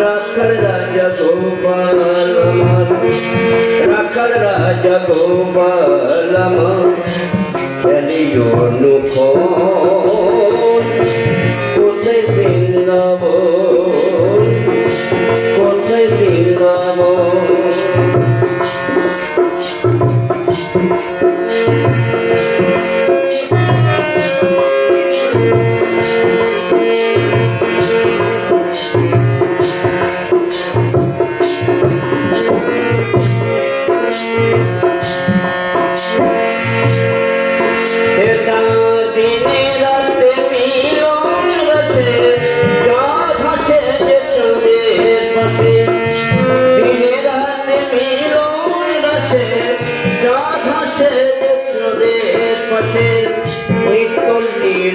রাখাল রাজা গোপাল রাখাল রাজা গোপাল খেলিও অনুক্ষণ কোথায় বৃন্দাবন কোথায় বৃন্দাবন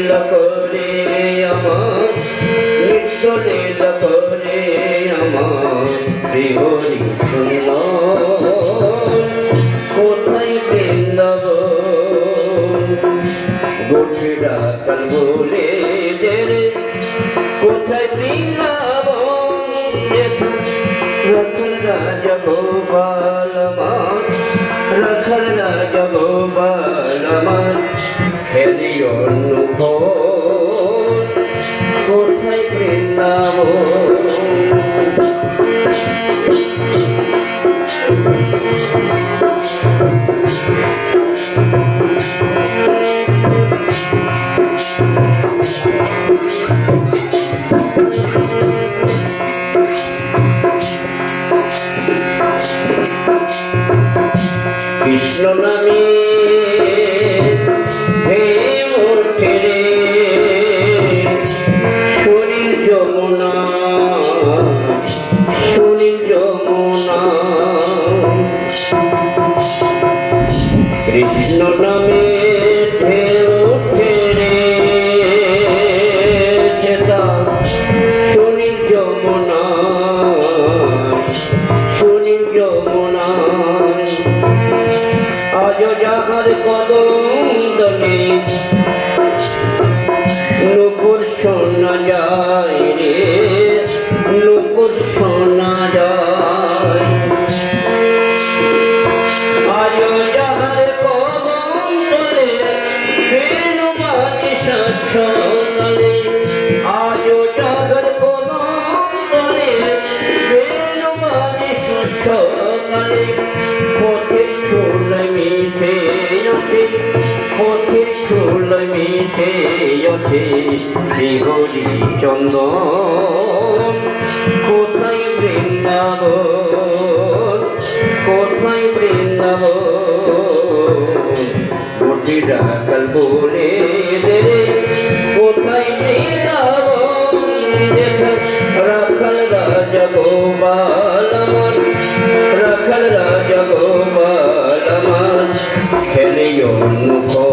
লীল করে আমার, নিত্য লীল করে আমার শিহরি সুন্দর কোথায় বৃন্দাবন গোঠেরা কাল বলে যে কোথায় বৃন্দাবন? রখল রাজা গোপাল আমার, রখল রাজা গোপাল কোথায় বৃন্দাবন কৃষ্ণ নামে কৃষ্ণ নামে পথে ফুল মিশে আছে মিশে আছে শিহরি চন্দন। কোথায় বৃন্দাবন কোথায় বৃন্দাবন? কোটি রাখাল বলে কোথায় বৃন্দাবন? রাখাল রাজা